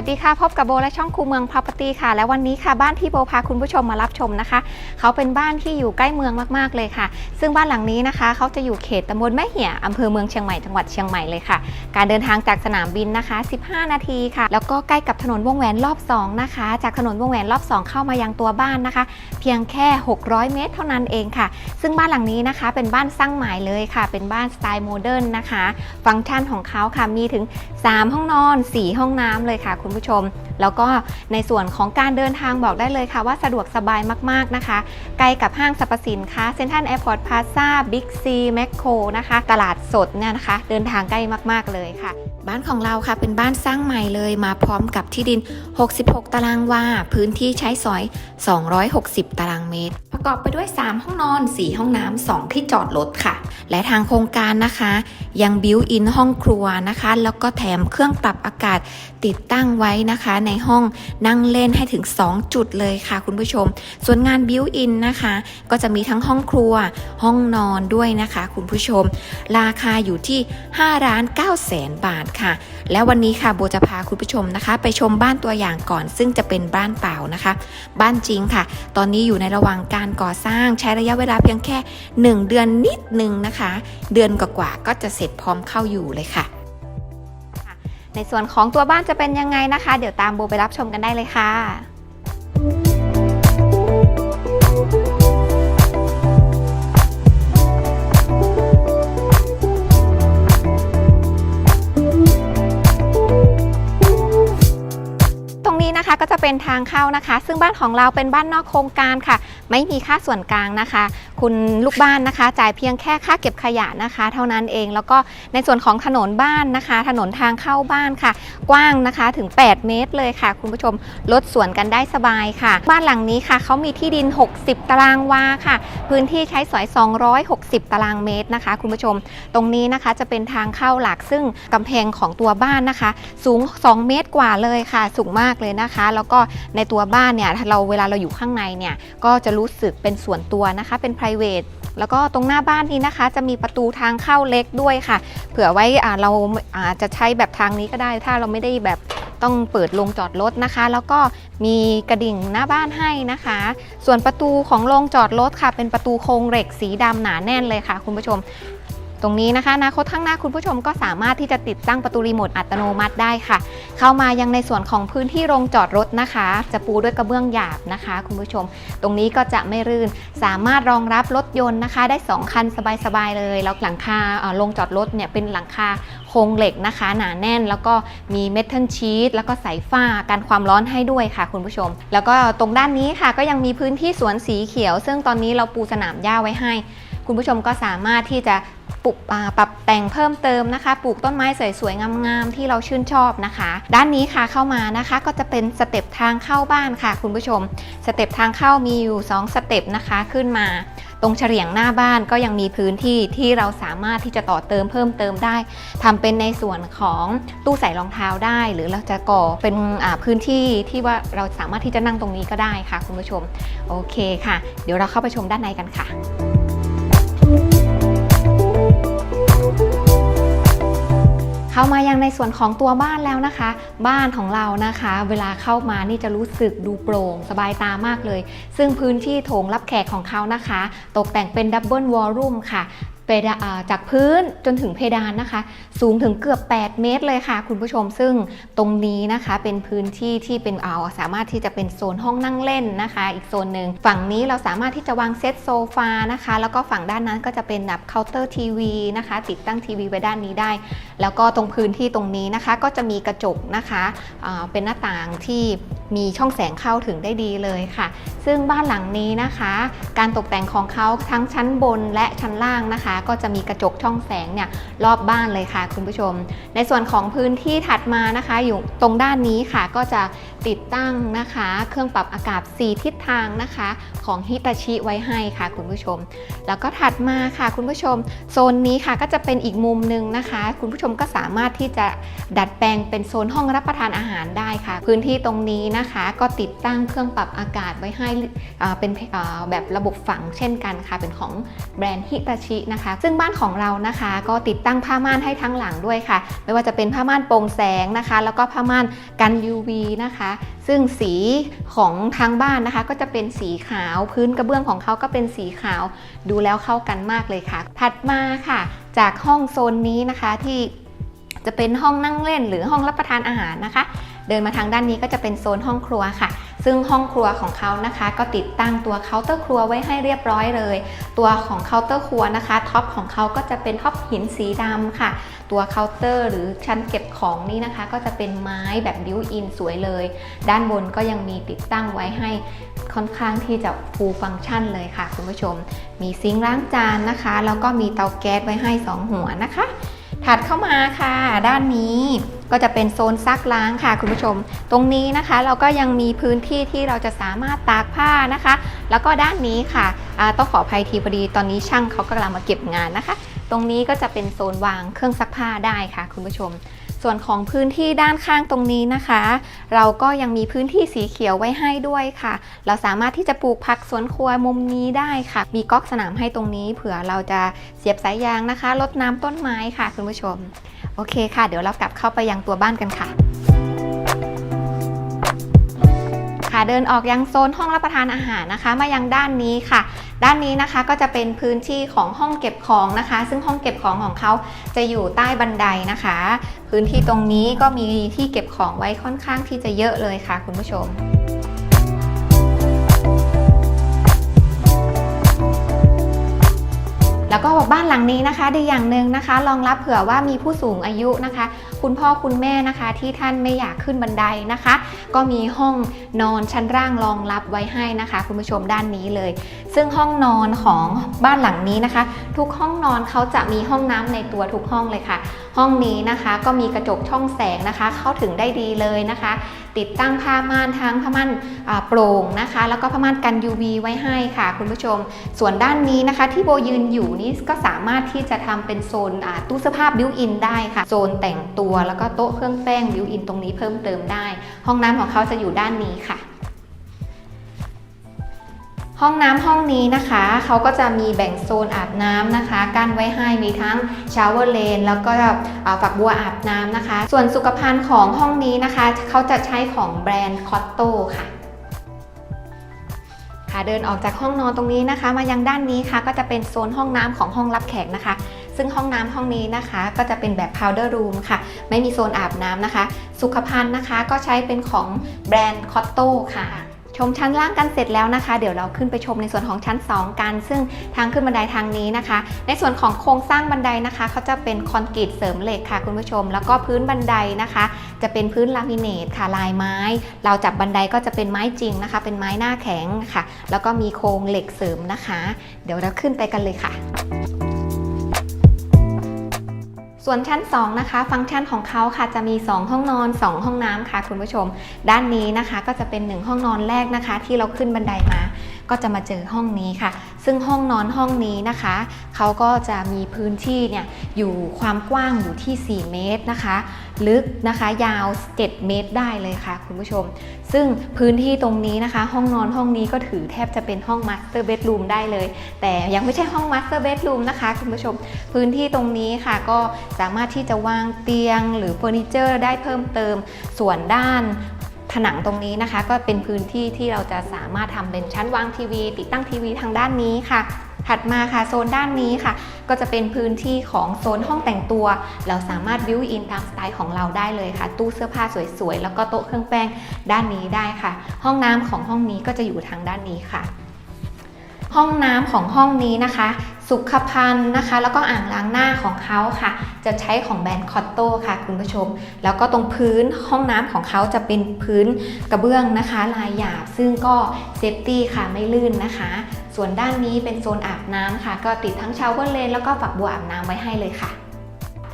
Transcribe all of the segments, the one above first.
วัสดีค่ะ พบกับโบและช่องคูเมืองพ r o p e r t y ค่ะ และวันนี้ค่ะบ้านที่โบพาคุณผู้ชมมารับชมนะคะ เขาเป็นบ้านที่อยู่ใกล้เมืองมากๆเลยค่ะ ซึ่งบ้านหลังนี้นะคะ เขาจะอยู่เขตตำบลแม่เหี่ยอำเภอเมืองเชียงใหม่จังหวัดเชียงใหม่เลยค่ะ การเดินทางจากสนามบินนะคะ 15 นาทีค่ะ แล้วก็ใกล้กับถนนวงแหวนรอบ 2 นะคะ จากถนนวงแหวนรอบ 2 เข้ามายังตัวบ้านนะคะ เพียงแค่ 600 เมตรเท่านั้นเองค่ะ ซึ่งบ้านหลังนี้นะคะ เป็นบ้านสร้างใหม่เลยค่ะ เป็นบ้านสไตล์โมเดิร์นนะคะ ฟังก์ชันของเขาค่ะ มีถึง 3 ห้องนอน 4 ห้องน้ำเลยค่ะ คุณผู้ชม แล้วก็ในส่วนของการเดินทางบอกได้เลยค่ะว่าสะดวกสบายมากๆนะคะ ใกล้กับห้างสรรพสินค้าเซ็นทรัลแอร์พอร์ตพาซาบิ๊กซีแมคโครนะคะ ตลาดสดเนี่ยนะคะ เดินทางใกล้มากๆเลยค่ะ บ้านของเราค่ะเป็นบ้านสร้างใหม่เลยมาพร้อมกับที่ดิน 66 ตารางวาพื้นที่ใช้สอย 260 ตารางเมตร ประกอบไปด้วย 3 ห้องนอน 4 ห้องน้ำ 2 ที่จอดรถค่ะ และทางโครงการนะคะ ยังบิวอินห้องครัวนะคะ แล้วก็แถมเครื่องปรับอากาศติดตั้งไว้นะคะ ในห้องนั่งเล่นให้ถึง 2 จุดเลยค่ะคุณผู้ชม ส่วนงานบิวอินนะคะ ก็จะมีทั้งห้องครัว ห้องนอนด้วยนะคะ คุณผู้ชม ราคาอยู่ที่5ล้าน9แสนบาทค่ะ แล้ววันนี้ค่ะโบจะพาคุณผู้ชมนะคะ ไปชมบ้านตัวอย่างก่อน ซึ่งจะเป็นบ้านเปล่านะคะ บ้านจริงค่ะ ตอนนี้อยู่ในระหว่างการก่อสร้างใช้ระยะเวลาเพียงแค่ 1 เดือนนิดนึงนะคะ เดือนกว่าๆก็จะเสร็จพร้อมเข้าอยู่เลยค่ะ ในส่วนของตัวบ้านจะเป็นยังไงนะคะ เดี๋ยวตามโบไปรับชมกันได้เลยค่ะ เป็นทางเข้านะคะ ซึ่งบ้านของเราเป็นบ้านนอกโครงการค่ะ ไม่มีค่าส่วนกลางนะคะ คุณลูกบ้านนะคะ จ่ายเพียงแค่ค่าเก็บขยะนะคะ เท่านั้นเองแล้วก็ในส่วนของถนนบ้านนะคะ ถนนทางเข้าบ้านค่ะ กว้างนะคะถึง 8 เมตรเลยค่ะ คุณผู้ชมลดส่วนกันได้สบายค่ะ บ้านหลังนี้ค่ะเขามีที่ดิน 60 ตารางวาค่ะ พื้นที่ใช้สอย 260 ตารางเมตรนะคะ คุณผู้ชม ตรงนี้นะคะจะเป็นทางเข้าหลักซึ่งกำแพงของตัวบ้านนะคะ สูง 2 เมตรกว่าเลยค่ะ สูงมากเลยนะคะ แล้วก็ในตัวบ้านเนี่ยเราเวลาเราอยู่ข้างในเนี่ยก็จะรู้สึกเป็นส่วนตัวนะคะเป็น p r i v a t แล้วก็ตรงหน้าบ้านนี้นะคะ จะมีประตูทางเข้าเล็กด้วยค่ะ เผื่อไว้เราอาจจะใช้แบบทางนี้ก็ได้ ถ้าเราไม่ได้แบบต้องเปิดลงจอดรถนะคะ แล้วก็มีกระดิ่งหน้าบ้านให้นะคะ ส่วนประตูของโรงจอดรถค่ะ เป็นประตูโครงเหล็กสีดำหนาแน่นเลยค่ะ คุณผู้ชม ตรงนี้นะคะอนาคตข้างหน้าคุณผู้ชมก็สามารถที่จะติดตั้งประตูรีโมทอัตโนมัติได้ค่ะ เข้ามายังในส่วนของพื้นที่โรงจอดรถนะคะ จะปูด้วยกระเบื้องหยาบนะคะ คุณผู้ชม ตรงนี้ก็จะไม่รื่น สามารถรองรับรถยนต์นะคะ ได้ 2 คันสบายๆเลยแล้วหลังคาโรงจอดรถเนี่ยเป็นหลังคาโครงเหล็กนะคะ หนาแน่นแล้วก็มีเมทัลชีตแล้วก็สายฝ้ากันความร้อนให้ด้วยค่ะ คุณผู้ชม แล้วก็ตรงด้านนี้ค่ะก็ยังมีพื้นที่สวนสีเขียว ซึ่งตอนนี้เราปูสนามหญ้าไว้ให้ คุณผู้ชมก็สามารถที่จะ ปลูกปรับแต่งเพิ่มเติมนะคะ ปลูกต้นไม้สวยๆงามๆที่เราชื่นชอบนะคะ ด้านนี้ค่ะเข้ามานะคะก็จะเป็นสเต็ปทางเข้าบ้านค่ะ คุณผู้ชม สเต็ปทางเข้ามีอยู่ 2 สเต็ปนะคะขึ้นมา ตรงเฉลียงหน้าบ้านก็ยังมีพื้นที่ที่เราสามารถที่จะต่อเติมเพิ่มเติมได้ทำเป็นในส่วนของตู้ใส่รองเท้าได้ หรือเราจะก่อเป็นพื้นที่ที่ว่าเราสามารถที่จะนั่งตรงนี้ก็ได้ค่ะ คุณผู้ชมโอเคค่ะ เดี๋ยวเราเข้าไปชมด้านในกันค่ะ เข้ามายังในส่วนของตัวบ้านแล้วนะคะ บ้านของเรานะคะ เวลาเข้ามานี่จะรู้สึกดูโปร่งสบายตามากเลย ซึ่งพื้นที่โถงรับแขกของเขานะคะ ตกแต่งเป็นดับเบิลวอลลุ่มค่ะ จากพื้นจนถึงเพดานนะคะ สูงถึงเกือบ 8 เมตรเลยค่ะ คุณผู้ชมซึ่งตรงนี้นะคะเป็นพื้นที่ที่เป็นเอาสามารถที่จะเป็นโซนห้องนั่งเล่นนะคะ อีกโซนหนึ่งฝั่งนี้เราสามารถที่จะวางเซตโซฟานะคะ แล้วก็ฝั่งด้านนั้นก็จะเป็นแบบเคาน์เตอร์ทีวีนะคะ ติดตั้งทีวีไว้ด้านนี้ได้ แล้วก็ตรงพื้นที่ตรงนี้นะคะ ก็จะมีกระจกนะคะเป็นหน้าต่างที่มีช่องแสงเข้าถึงได้ดีเลยค่ะ ซึ่งบ้านหลังนี้นะคะ การตกแต่งของเขาทั้งชั้นบนและชั้นล่างนะคะก็จะมีกระจกช่องแสงเนี่ยรอบบ้านเลยค่ะคุณผู้ชม ในส่วนของพื้นที่ถัดมานะคะ อยู่ตรงด้านนี้ค่ะก็จะติดตั้งนะคะ เครื่องปรับอากาศ 4 ทิศทางนะคะ ของฮิตาชิไว้ให้ค่ะคุณผู้ชม แล้วก็ถัดมาค่ะคุณผู้ชม โซนนี้ค่ะก็จะเป็นอีกมุมหนึ่งนะคะ คุณผู้ชมก็สามารถที่จะดัดแปลงเป็นโซนห้องรับประทานอาหารได้ค่ะ พื้นที่ตรงนี้นะคะ ก็ติดตั้งเครื่องปรับอากาศไว้ให้เป็นแบบระบบฝังเช่นกันค่ะ เป็นของแบรนด์ฮิตาชินะคะ ซึ่งบ้านของเรานะคะ ก็ติดตั้งผ้าม่านให้ทั้งหลังด้วยค่ะ ไม่ว่าจะเป็นผ้าม่านโปร่งแสงนะคะ แล้วก็ผ้าม่านกัน UV นะคะซึ่งสีของทางบ้านนะคะ ก็จะเป็นสีขาวพื้นกระเบื้องของเขาก็เป็นสีขาว ดูแล้วเข้ากันมากเลยค่ะ ถัดมาค่ะ จากห้องโซนนี้นะคะที่จะเป็นห้องนั่งเล่นหรือห้องรับประทานอาหารนะคะ เดินมาทางด้านนี้ก็จะเป็นโซนห้องครัวค่ะ ซึ่งห้องครัวของเขานะคะ ก็ติดตั้งตัวเคาน์เตอร์ครัวไว้ให้เรียบร้อยเลย ตัวของเคาน์เตอร์ครัวนะคะท็อปของเขาก็จะเป็นท็อปหินสีดำค่ะ ตัวเคาน์เตอร์หรือชั้นเก็บของนี้นะคะ ก็จะเป็นไม้แบบบิวอินสวยเลย ด้านบนก็ยังมีติดตั้งไว้ให้ค่อนข้างที่จะฟูลฟังก์ชันเลยค่ะคุณผู้ชม มีซิงค์ล้างจานนะคะ แล้วก็มีเตาแก๊สไว้ให้ 2 หัวนะคะ ถัดเข้ามาค่ะ ด้านนี้ ก็จะเป็นโซนซักล้างค่ะคุณผู้ชม ตรงนี้นะคะเราก็ยังมีพื้นที่ที่เราจะสามารถตากผ้านะคะ แล้วก็ด้านนี้ค่ะต้องขออภัยทีพอดีตอนนี้ช่างเขากำลังมาเก็บงานนะคะ ตรงนี้ก็จะเป็นโซนวางเครื่องซักผ้าได้ค่ะ คุณผู้ชมส่วนของพื้นที่ด้านข้างตรงนี้นะคะ เราก็ยังมีพื้นที่สีเขียวไว้ให้ด้วยค่ะ เราสามารถที่จะปลูกผักสวนครัวมุมนี้ได้ค่ะ มีก๊อกสนามให้ตรงนี้ เผื่อเราจะเสียบสายยางนะคะรดน้ำต้นไม้ค่ะคุณผู้ชม โอเคค่ะ เดี๋ยวเรากลับเข้าไปยังตัวบ้านกันค่ะค่ะเดินออกยังโซนห้องรับประทานอาหารนะคะ มายังด้านนี้ค่ะ ด้านนี้นะคะก็จะเป็นพื้นที่ของห้องเก็บของนะคะ ซึ่งห้องเก็บของของเขาจะอยู่ใต้บันไดนะคะ พื้นที่ตรงนี้ก็มีที่เก็บของไว้ค่อนข้างที่จะเยอะเลยค่ะ คุณผู้ชม แล้วก็บ้านหลังนี้นะคะดีอย่างหนึ่งนะคะรองรับเผื่อว่ามีผู้สูงอายุนะคะคุณพ่อคุณแม่นะคะที่ท่านไม่อยากขึ้นบันไดนะคะ ก็มีห้องนอนชั้นล่างรองรับไว้ให้นะคะ คุณผู้ชมด้านนี้เลย ซึ่งห้องนอนของบ้านหลังนี้นะคะ ทุกห้องนอนเขาจะมีห้องน้ำในตัวทุกห้องเลยค่ะ ห้องนี้นะคะก็มีกระจกช่องแสงนะคะ เข้าถึงได้ดีเลยนะคะ ติดตั้งผ้าม่านทั้งผ้าม่านโปร่งนะคะ แล้วก็ผ้าม่านกัน UV ไว้ให้ค่ะ คุณผู้ชม ส่วนด้านนี้นะคะ ที่โบยืนอยู่นี่ก็สามารถที่จะทำเป็นโซนตู้เสื้อผ้าบิวอินได้ค่ะโซนแต่งตัวแล้วก็โต๊ะเครื่องแป้งบิวอินตรงนี้เพิ่มเติมได้ ห้องน้ำของเขาจะอยู่ด้านนี้ค่ะ ห้องน้ำห้องนี้นะคะเขาก็จะมีแบ่งโซนอาบน้ำนะคะกั้นไว้ให้มีทั้งชาวเวอร์เลนแล้วก็ฝักบัวอาบน้ำนะคะ ส่วนสุขภัณฑ์ของห้องนี้นะคะเขาจะใช้ของแบรนด์คอตโต้ค่ะค่ะเดินออกจากห้องนอนตรงนี้นะคะ มายังด้านนี้ค่ะ ก็จะเป็นโซนห้องน้ำของห้องรับแขกนะคะ ซึ่งห้องน้ำห้องนี้นะคะ ก็จะเป็นแบบ powder room ค่ะ ไม่มีโซนอาบน้ำนะคะ สุขภัณฑ์นะคะก็ใช้เป็นของแบรนด์คอตโตค่ะชมชั้นล่างกันเสร็จแล้วนะคะ เดี๋ยวเราขึ้นไปชมในส่วนของชั้น 2 กัน ซึ่งทางขึ้นบันไดทางนี้นะคะ ในส่วนของโครงสร้างบันไดนะคะเขาจะเป็นคอนกรีตเสริมเหล็กค่ะคุณผู้ชม แล้วก็พื้นบันไดนะคะ จะเป็นพื้นลามิเนตค่ะลายไม้ เราจับบันไดก็จะเป็นไม้จริงนะคะ เป็นไม้หน้าแข็งค่ะ แล้วก็มีโครงเหล็กเสริมนะคะ เดี๋ยวเราขึ้นไปกันเลยค่ะ ส่วนชั้น 2 นะคะ ฟังก์ชันของเขาค่ะจะมี 2 ห้องนอน 2 ห้องน้ำค่ะคุณผู้ชม ด้านนี้นะคะก็จะเป็น 1 ห้องนอนแรกนะคะ ที่เราขึ้นบันไดมา ก็จะมาเจอห้องนี้ค่ะ ซึ่งห้องนอนห้องนี้นะคะเขาก็จะมีพื้นที่เนี่ยอยู่ความกว้างอยู่ที่ 4 เมตรนะคะ ลึกนะคะยาว 7 เมตรได้เลยค่ะคุณผู้ชม ซึ่งพื้นที่ตรงนี้นะคะ ห้องนอนห้องนี้ก็ถือแทบจะเป็นห้องมาสเตอร์เบดรูมได้เลย แต่ยังไม่ใช่ห้องมาสเตอร์เบดรูมนะคะคุณผู้ชม พื้นที่ตรงนี้ค่ะก็สามารถที่จะวางเตียงหรือเฟอร์นิเจอร์ได้เพิ่มเติมส่วนด้าน ผนังตรงนี้นะคะ ก็เป็นพื้นที่ที่เราจะสามารถทำเป็นชั้นวางทีวี ติดตั้งทีวีทางด้านนี้ค่ะ ถัดมาค่ะโซนด้านนี้ค่ะ ก็จะเป็นพื้นที่ของโซนห้องแต่งตัว เราสามารถวิวอินตามสไตล์ของเราได้เลยค่ะ ตู้เสื้อผ้าสวยๆ แล้วก็โต๊ะเครื่องแป้งด้านนี้ได้ค่ะ ห้องน้ำของห้องนี้ก็จะอยู่ทางด้านนี้ค่ะห้องน้ำของห้องนี้นะคะ สุขภัณฑ์นะคะ แล้วก็อ่างล้างหน้าของเขาค่ะ จะใช้ของแบรนด์คอตโต้ค่ะ คุณผู้ชม แล้วก็ตรงพื้นห้องน้ำของเขาจะเป็นพื้นกระเบื้องนะคะ ลายหยาบซึ่งก็เซฟตี้ค่ะไม่ลื่นนะคะ ส่วนด้านนี้เป็นโซนอาบน้ำค่ะ ก็ติดทั้งชาวเวอร์เลนแล้วก็ฝักบัวอาบน้ำไว้ให้เลยค่ะ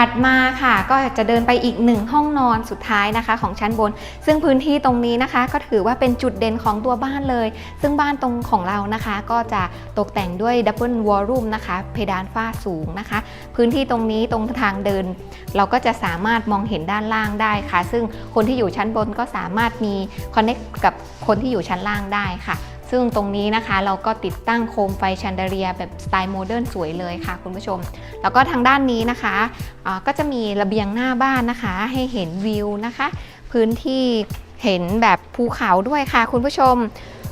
ถัดมาค่ะก็จะเดินไปอีกหนึ่งห้องนอนสุดท้ายนะคะ ของชั้นบน ซึ่งพื้นที่ตรงนี้นะคะ ก็ถือว่าเป็นจุดเด่นของตัวบ้านเลย ซึ่งบ้านตรงของเรานะคะ ก็จะตกแต่งด้วยดับเบิลวอลลุ่มนะคะ เพดานฝ้าสูงนะคะ พื้นที่ตรงนี้ตรงทางเดิน เราก็จะสามารถมองเห็นด้านล่างได้ค่ะ ซึ่งคนที่อยู่ชั้นบนก็สามารถมีคอนเน c t กับคนที่อยู่ชั้นล่างได้ค่ะ ซึ่งตรงนี้นะคะเราก็ติดตั้งโคมไฟแชนเดเลียแบบสไตล์โมเดิร์นสวยเลยค่ะคุณผู้ชม แล้วก็ทางด้านนี้นะคะก็จะมีระเบียงหน้าบ้านนะคะ ให้เห็นวิวนะคะ พื้นที่เห็นแบบภูเขาด้วยค่ะ คุณผู้ชม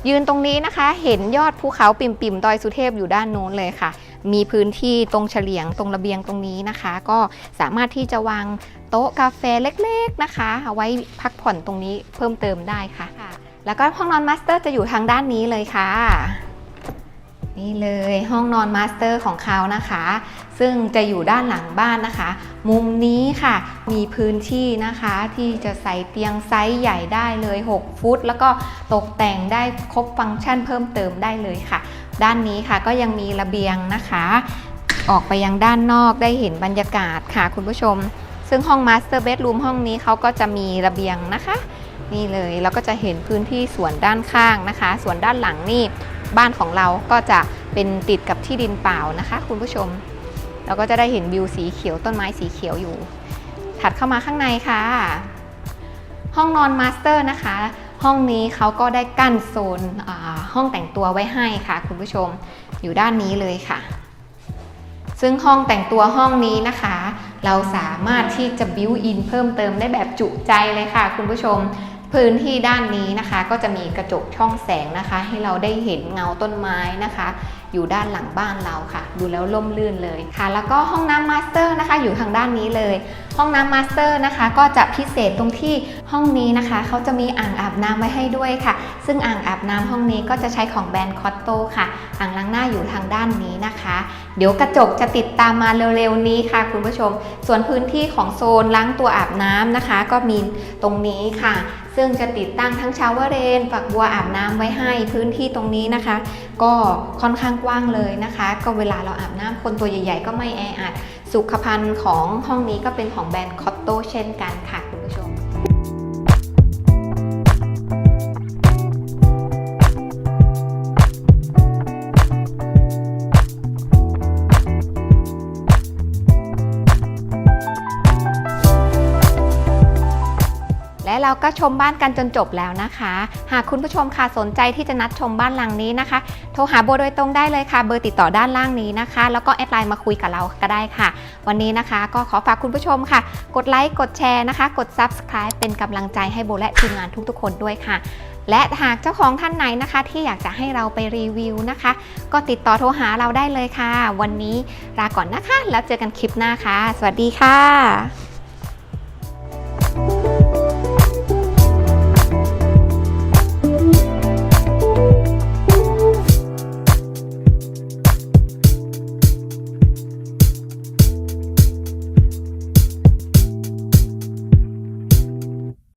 ยืนตรงนี้นะคะ เห็นยอดภูเขาปิ่มๆดอยสุเทพอยู่ด้านโน้นเลยค่ะ มีพื้นที่ตรงเฉลียงตรงระเบียงตรงนี้นะคะ ก็สามารถที่จะวางโต๊ะกาแฟเล็กๆนะคะเอาไว้พักผ่อนตรงนี้เพิ่มเติมได้ค่ะ แล้วก็ห้องนอนมาสเตอร์จะอยู่ทางด้านนี้เลยค่ะ นี่เลยห้องนอนมาสเตอร์ของเขานะคะ ซึ่งจะอยู่ด้านหลังบ้านนะคะ มุมนี้ค่ะ มีพื้นที่นะคะที่จะใส่เตียงไซส์ใหญ่ได้เลย 6 ฟุต แล้วก็ตกแต่งได้ครบฟังก์ชันเพิ่มเติมได้เลยค่ะ ด้านนี้ค่ะก็ยังมีระเบียงนะคะ ออกไปยังด้านนอกได้เห็นบรรยากาศค่ะคุณผู้ชม ซึ่งห้องมาสเตอร์เบดรูมห้องนี้เขาก็จะมีระเบียงนะคะ นี่เลยแล้วก็จะเห็นพื้นที่สวนด้านข้างนะคะ สวนด้านหลังนี่บ้านของเราก็จะเป็นติดกับที่ดินเปล่านะคะ คุณผู้ชม เราก็จะได้เห็นวิวสีเขียวต้นไม้สีเขียวอยู่ ถัดเข้ามาข้างในค่ะ ห้องนอนมาสเตอร์นะคะ ห้องนี้เขาก็ได้กั้นโซนห้องแต่งตัวไว้ให้ค่ะคุณผู้ชมอยู่ด้านนี้เลยค่ะ ซึ่งห้องแต่งตัวห้องนี้นะคะ เราสามารถที่จะบิวอินเพิ่มเติมได้แบบจุใจเลยค่ะคุณผู้ชม พื้นที่ด้านนี้นะคะก็จะมีกระจกช่องแสงนะคะ ให้เราได้เห็นเงาต้นไม้นะคะ อยู่ด้านหลังบ้านเราค่ะ ดูแล้วล่มลื่นเลยค่ะ แล้วก็ห้องน้ำมาสเตอร์นะคะอยู่ทางด้านนี้เลย ห้องน้ำมาสเตอร์นะคะ ก็จะพิเศษตรงที่ห้องนี้นะคะเขาจะมีอ่างอาบน้ำไว้ให้ด้วยค่ะ ซึ่งอ่างอาบน้ำห้องนี้ก็จะใช้ของแบรนด์คอตโตค่ะอ่างล้างหน้าอยู่ทางด้านนี้นะคะ เดี๋ยวกระจกจะติดตามมาเร็วๆนี้ค่ะ คุณผู้ชม ส่วนพื้นที่ของโซนล้างตัวอาบน้ำนะคะ ก็มีตรงนี้ค่ะ ซึ่งจะติดตั้งทั้งชาวเวอร์เรนฝักบัวอาบน้ำไว้ให้พื้นที่ตรงนี้นะคะ ก็ค่อนข้างกว้างเลยนะคะ ก็เวลาเราอาบน้ำคนตัวใหญ่ ๆ ก็ไม่แออัด สุขภัณฑ์ของห้องนี้ก็เป็นของแบรนด์คอตโตเช่นกันค่ะ และเราก็ชมบ้านกันจนจบแล้วนะคะ หากคุณผู้ชมค่ะสนใจที่จะนัดชมบ้านหลังนี้นะคะ โทรหาโบโดยตรงได้เลยค่ะ เบอร์ติดต่อด้านล่างนี้นะคะ แล้วก็แอดไลน์มาคุยกับเราก็ได้ค่ะ วันนี้นะคะ ก็ขอฝากคุณผู้ชมค่ะ กดไลค์กดแชร์นะคะ กด Subscribe เป็นกำลังใจให้โบและทีมงานทุกๆ คนด้วยค่ะและหากเจ้าของท่านไหนนะคะ ที่อยากจะให้เราไปรีวิวนะคะ ก็ติดต่อโทรหาเราได้เลยค่ะ วันนี้ลาก่อนนะคะ แล้วเจอกันคลิปหน้าค่ะ สวัสดีค่ะ